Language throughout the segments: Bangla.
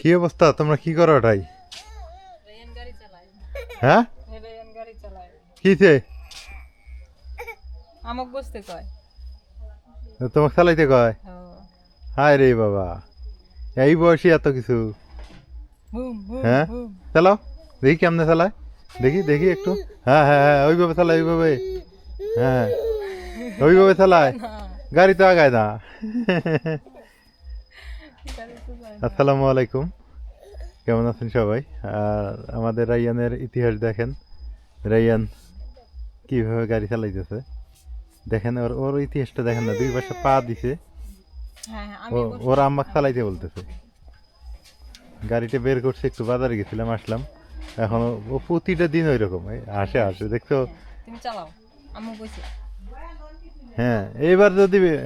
কি অবস্থা? তোমরা কি করো চালায় হ্যাঁ? কিছে আমাক বসতে কয়। তোমাকে চালাইতে কয়? হায় রে বাবা। এই বয়সী এত কিছু। হ্যাঁ? চালাও। দেখি কেমনে চালায়। দেখি দেখি একটু। হ্যাঁ হ্যাঁ হ্যাঁ ওইভাবে চালায় ওইভাবে। হ্যাঁ ওইভাবে চালায়। গাড়ি তো আগায় না। আসসালামু আলাইকুম। কেমন আছেন সবাই? আর আমাদের রাইয়ানের ইতিহাস দেখেন। রাইয়ান কীভাবে গাড়ি চালাইতেছে। দেখেন ওর ওর ইতিহাসটা দেখেন না দুই পাশে পা দিছে। হ্যাঁ হ্যাঁ, ওর আম্মাক চালাইতে বলতেছে। গাড়িটা বের করছে একটু বাজারে গেছিলাম আসলাম। এখন ও- প্রতিটা দিন ওই রকম আসে দেখছ? তুমি চালাও আমি বসে হ্যাঁ এইবার যদি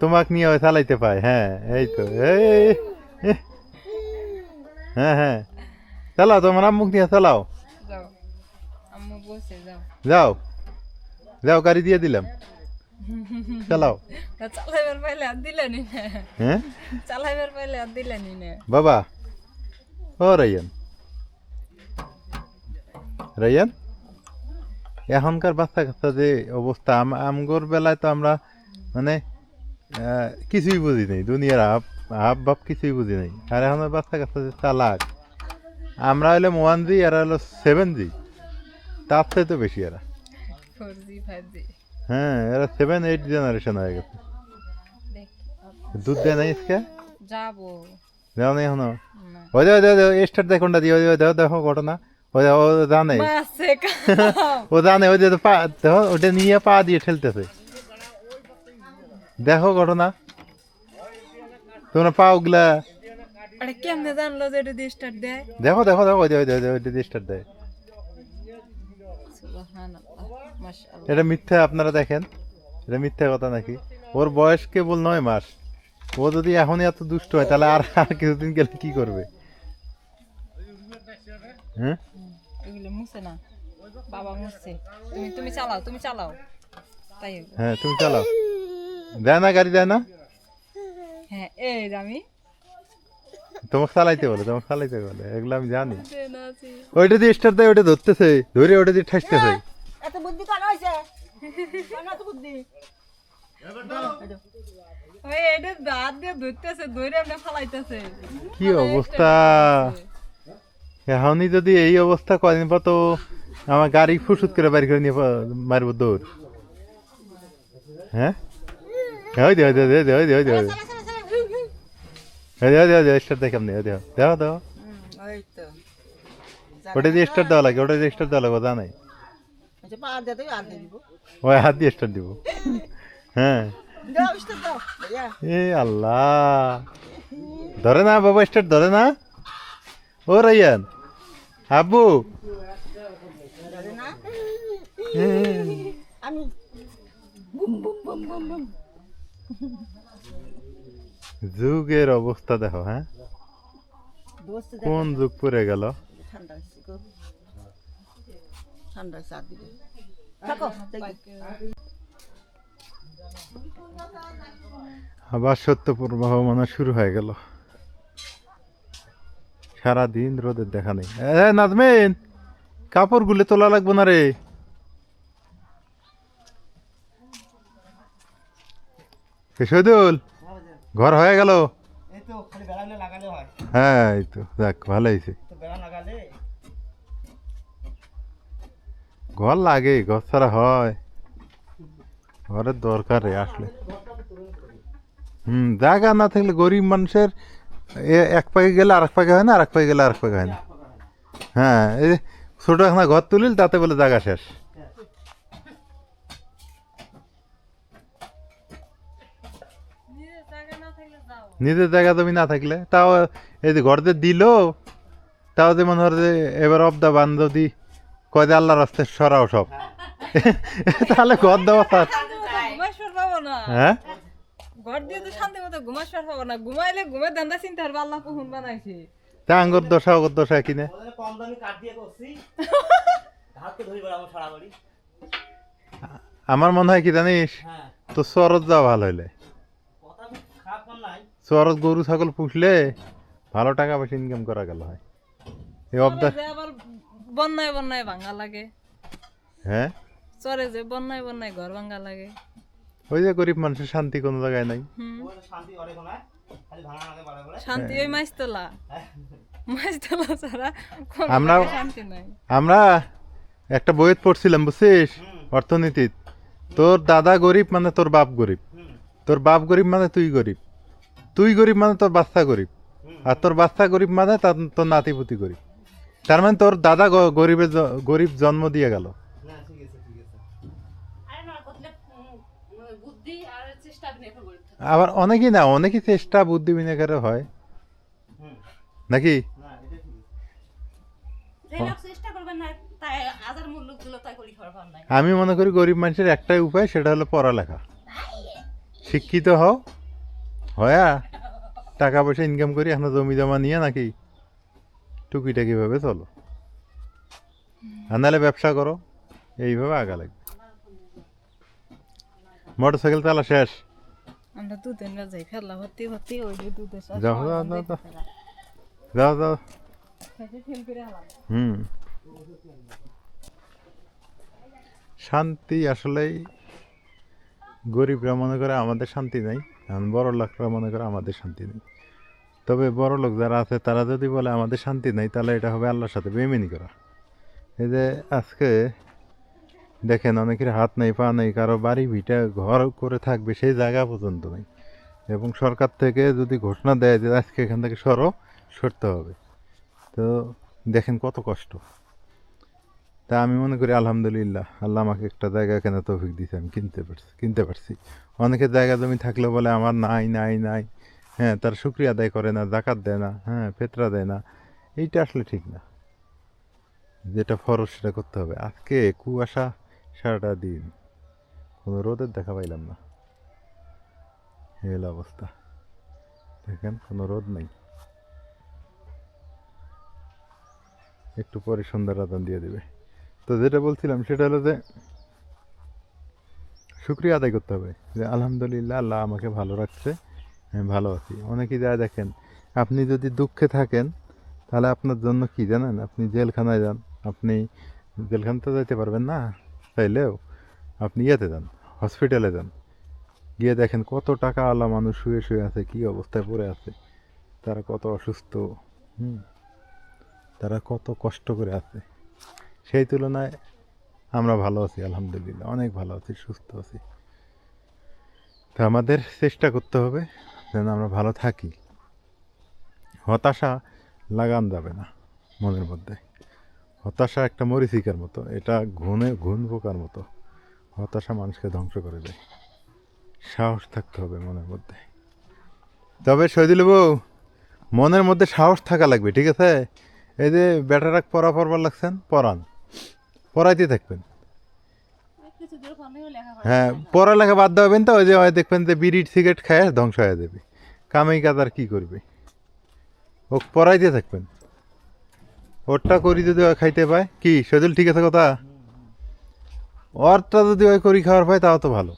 তোমাকে নিয়ে চালাইতে পায়। হ্যাঁ এই তো এই। হ্যাঁ হ্যাঁ। চালাও তোমার আম্মুক নিয়ে চালাও। যাও। যাও। গাড়ি দিয়ে দিলাম। চালাও। চালাইবার পাইলে আর দিলেনি না হ্যাঁ? চালাইবার পাইলে আর দিলেনি না বাবা। ও রাইয়ান রাইয়ান এখনকার বাচ্চা কাচ্চা যে অবস্থা আম- আমগোর বেলায় তো আমরা মানে কিছুই বুঝি নাই দুনিয়ার আপ আপ বাপ কিছুই বুঝি নাই। আর এখন বাচ্চা যে চালাক আমরা হইলে ওয়ান জি আর হলো সেভেন জি তার থেকে তো বেশি এরা। হ্যাঁ এরা সেভেন এইট জেনারেশন হয়ে গেছে। দুধ দেয় নাই আজকে? যাব। দেও নাই এখনও? না। ওই দেখো দেখো স্টার দেখোনটা দিয়ে ওই দেখো দেখো ঘটনা। ওই দেখো, ও জানে। ও জানে ওই যে পা দেখো ওটা নিয়ে পা দিয়ে ঠেলতেছে। দেখো ঘটনা। তোমার পা ওগুলা? আরে কেমনে জানলো যে এটা দিয়ে স্টার্ট দেয়? দেখো দেখো দেখো ওই ওই ওই দিয়ে স্টার দেয়। এটা মিথ্যা আপনারা দেখেন। এটা মিথ্যা কথা নাকি? ওর বয়স কেবল নয় মাস। ও যদি এখনই এত দুষ্ট হয় তাহলে আর আর কিছুদিন গেলে কি করবে? হ্যাঁ? এগুলো মুছে না। বাবা মুছছে তুমি তুমি চালাও তুমি চালাও। তাই হ্যাঁ তুমি চালাও। দেয় না গাড়ি দেয় না? হ্যাঁ এই আমি। তোমাকে চালাইতে বলে তোমাকে চালাইতে বলে এগুলো আমি জানি। ওইটা দিয়ে স্টার দেয় ওইটা ধরতেছে ধরে ওইটা দিয়ে ঠাসতেছে। এত বুদ্ধি কার হয়েছে এত বুদ্ধি? কি অবস্থা? এখনই যদি এই অবস্থা কদিন পর তো আমার গাড়ি ফুসুত করে বাড়ি করে নিয়ে মারবো দৌড়। হ্যাঁ? ওই দে ওই দে ওই দে ওই দে ওই দে ওই দে ওই দে ওই দে স্টার দেখাম নি ওই দে দেও দেও ওই তো। ওটা দিয়ে স্টার দেওয়া লাগে ওটা দিয়ে স্টার দেওয়া লাগে জানাই আচ্ছা ওই হাত দিয়ে স্টার দিব। হ্যাঁ। দাও দাও এ আল্লাহ। ধরে না বাবা স্টার ধরে না। ও রাইয়ান আব্বু। ধরে না। আমি boom boom boom boom boom যুগের অবস্থা দেখো হ্যাঁ? কোন যুগ পড়ে গেল। আবার সত্য প্রবাহ মনে শুরু হয়ে গেল। সারাদিন রোদের দেখা নেই। এ নাজমেন কাপড় গুলে তোলা লাগবো না রে। শহীদুল ঘর হয়ে গেল? হয়। এই তো দেখ ভালো হয়েছে। ঘর লাগে ঘর ছাড়া হয়। ঘরের দরকার রে আসলে। হুম জায়গা না থাকলে গরিব মানুষের এক পাকে গেলে আরেক পাকে হয় না আর এক পাকে গেলে আরেক পাকে হয় না। হ্যাঁ এই ছোটো ছোট একটা ঘর তুলিল তাতে বলে জায়গা শেষ। নিজের জায়গা না থাকলে যাও। নিজের জায়গা তুমি না থাকলে? তাও এই যে ঘর যে দিল তাও যে মনে হয় যে এবার অব দা বান যদি কয় যে আল্লাহ রাস্তায় সরাও সব। তাহলে ঘর দেওয়া তার। হ্যাঁ? ঘর দিয়ে তো শান্তি মতো ঘুমাইবার পাবো না। ঘুমাইলে ঘুমে ধান্দা চিন্তা করবে আল্লাহ কখন বানাইছে। তা আঙ্গুর দশা অগর দশা কিনে কম দামি কাঠ দিয়ে করছি। হাতকে ধরি বেড়াবো সারা বাড়ি। আমার মনে হয় কি জানিস? হ্যাঁ। তো চরত যাওয়া ভালো হইলে। চরত গরু ছাগল পুষলে ভালো টাকা পয়সা ইনকাম করা গেল হয়। এই অবদার আবার বন্যায় বন্যায় ভাঙা লাগে। হ্যাঁ চরে যে বন্যায় বন্যায় ঘর ভাঙা লাগে। ওই যে গরিব মানুষের শান্তি কোনো জায়গায় নাই। তো শান্তি ওই মাছ তোলা মাছ তোলা ছাড়া কোনো জায়গায় শান্তি নাই। আমরা একটা বইয়ের পড়ছিলাম বুঝছিস? অর্থনীতিত। তোর দাদা গরিব মানে তোর বাপ গরিব। তোর বাপ গরিব মানে তুই গরিব। তুই গরিব মানে তোর বাচ্চা গরিব। আর তোর বাচ্চা গরিব মানে তার- তোর নাতিপুতি গরিব। তার মানে তোর দাদা গ- গরিবের জ- গরিব জন্ম দিয়ে গেল। না ঠিক আছে ঠিক আছে। আরে না করলে বুদ্ধি আর চেষ্টা নিয়ে করতে আবার অনেকেই না অনেকই চেষ্টা বুদ্ধি বিনিয়োগের হয়। নাকি? আমি মনে করি গরিব মানুষের একটাই উপায় সেটা হলো পড়ালেখা। শিক্ষিত হও। হয়া। টাকা পয়সা ইনকাম করি এখন জমি জমা নিয়ে নাকি টুকিটাকি ভাবে চলো। আর নাহলে ব্যবসা করো এইভাবে আগা লাগবে। মোটর সাইকেল চালা শেষ। আমরা দুদিন যাই ফেলা ভর্তি ভর্তি ওই দুধের যাও হুম। শান্তি আসলেই গরিবরা মনে করে আমাদের শান্তি নাই, এখন বড় লোকরা মনে করে আমাদের শান্তি নেই। তবে বড় লোক যারা আছে, তারা যদি বলে আমাদের শান্তি নেই, তাহলে এটা হবে আল্লাহর সাথে বেমেনি করা। এই যে আজকে দেখেন অনেকের হাত নেই, পা নেই, কারও বাড়ি ভিটা ঘর করে থাকবে সেই জায়গা পর্যন্ত নেই। এবং সরকার থেকে যদি ঘোষণা দেয় যে আজকে এখান থেকে সরো, সরতে হবে। তো দেখেন কত কষ্ট। তা আমি মনে করি আলহামদুলিল্লাহ, আল্লাহ আমাকে একটা জায়গা কেন তৌফিক দিয়েছে আমি কিনতে পারছি কিনতে পারছি। অনেকের জায়গা জমি থাকলেও বলে, আমার নাই নাই নাই। হ্যাঁ তার শুক্রিয়া আদায় করে না, জাকাত দেয় না হ্যাঁ ফেতরা দেয় না। এইটা আসলে ঠিক না। যেটা ফরজ, সেটা করতে হবে। আজকে কুয়াশা, সারাটা দিন। কোনো রোদের দেখা পাইলাম না। এই হলো অবস্থা। দেখেন, কোনো রোদ নেই। একটু পরে সন্ধ্যার আদান দিয়ে দেবে। তো যেটা বলছিলাম সেটা হলো যে শুক্রিয়া আদায় করতে হবে যে আলহামদুলিল্লাহ আল্লাহ আমাকে ভালো রাখছে, আমি ভালো আছি। অনেকেই যা দেখেন, আপনি যদি দুঃখে থাকেন, তাহলে আপনার জন্য কি জানেন? আপনি জেলখানায় যান, আপনি জেলখানাতে যেতে পারবেন না, চাইলেও আপনি ইয়েতে যান, হসপিটালে যান। গিয়ে দেখেন কত টাকা আলা মানুষ শুয়ে শুয়ে আছে, কি অবস্থায় পড়ে আছে। তারা কত অসুস্থ, হুম? তারা কত কষ্ট করে আছে। সেই তুলনায় আমরা ভালো আছি, আলহামদুলিল্লাহ। অনেক ভালো আছি, সুস্থ আছি। তো আমাদের চেষ্টা করতে হবে যেন আমরা ভালো থাকি। হতাশা লাগান যাবে না মনের মধ্যে। হতাশা একটা মরিচিকার মতো, এটা ঘুনে ঘুন পোকার মতো। হতাশা মানুষকে ধ্বংস করে দেয়। সাহস থাকতে হবে মনের মধ্যে। তবে শহীদুল বউ মনের মধ্যে সাহস থাকা লাগবে, ঠিক আছে? এই যে ব্যাটারাক পড়া পড়বার লাগছেন, পড়ান। পড়াইতে থাকবেন। হ্যাঁ পড়ালেখা বাদ দেবেন তো ওই যে ওই দেখবেন যে বিড়ির সিগারেট খায় ধ্বংস হয়ে যাবে। কামাই কাজ আর কি করবে? ও পড়াইতে থাকবেন। ওরটা করি যদি খাইতে পায়। কি সজল ঠিক আছে কথা? ওরটা যদি ওই করি খাওয়ার পায় তাও তো ভালো।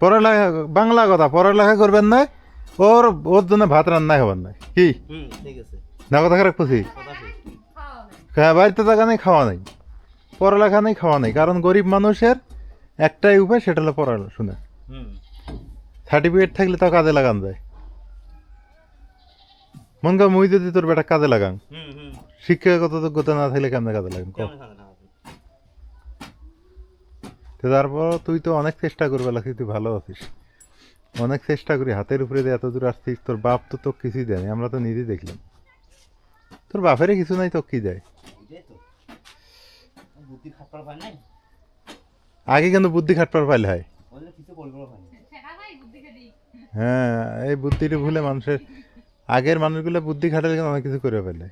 পড়ালেখা বাংলা কথা পড়ালেখা করবেন না ওর ওর জন্য ভাত রান্নাই হবার নাই। কি? ঠিক আছে। না কথা খারাপ ঠিক হ্যাঁ বাড়িতে থাকা নেই খাওয়া নেই। পড়ালেখা নেই খাওয়া নেই। কারণ গরিব মানুষের একটাই উপায় সেটা হলো পড়াশোনা সার্টিফিকেট থাকলে তাও কাজে লাগান যায়। মন কর মুই যদি তোর বেটা কাজে লাগান শিক্ষাগত যোগ্যতা না থাকলে কেমনে কাজে লাগান তারপর তুই তো অনেক চেষ্টা করবে লাগছিস তুই ভালো আছিস। অনেক চেষ্টা করি হাতের উপরে দিয়ে এত দূর আসছিস তোর বাপ তো তোকে কিছুই দেয়নি আমরা তো নিজেই দেখলাম। তোর বাপেরই কিছু নাই তো কি দেয়? আগে কিন্তু বুদ্ধি খাটবার পাইলে হয় হ্যাঁ এই বুদ্ধিটা ভুলে মানুষের আগের মানুষগুলো বুদ্ধি খাটালে কিন্তু অনেক কিছু করে ফেলে।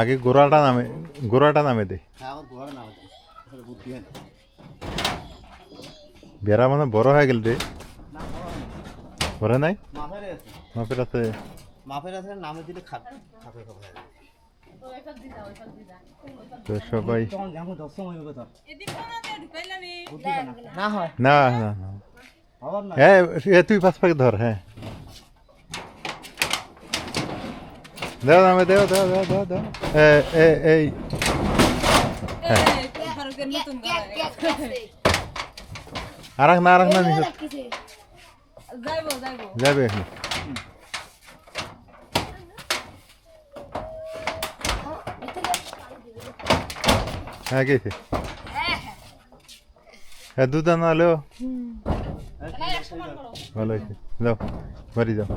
আগে গোড়াটা নামে গোড়াটা নামে দে। হ্যাঁ বেড়া মানে বড় হয়ে গেল রে। ঘরে নাই মাফের আছে মাপের আছে মাফের আছে নামে দিলে খাপ খাপে খাপে হয়ে তো সবাই না হয় না না না আবার না হ্যাঁ এ তুই পাঁচ পাকে ধর হ্যাঁ দাও আমি দেও দাও দাও দাও দাও এ এ এই এই। আরাক না যাইবো যাবে এখন হ্যাঁ গেছে হ্যাঁ দুধ আনা হলেও ভালো হয়েছে যাও বাড়ি যাও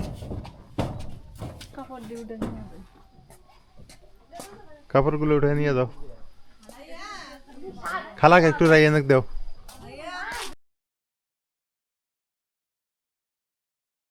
কাপড়গুলো উঠে নিয়ে যাও খালাকে একটু রাইয়ে দাও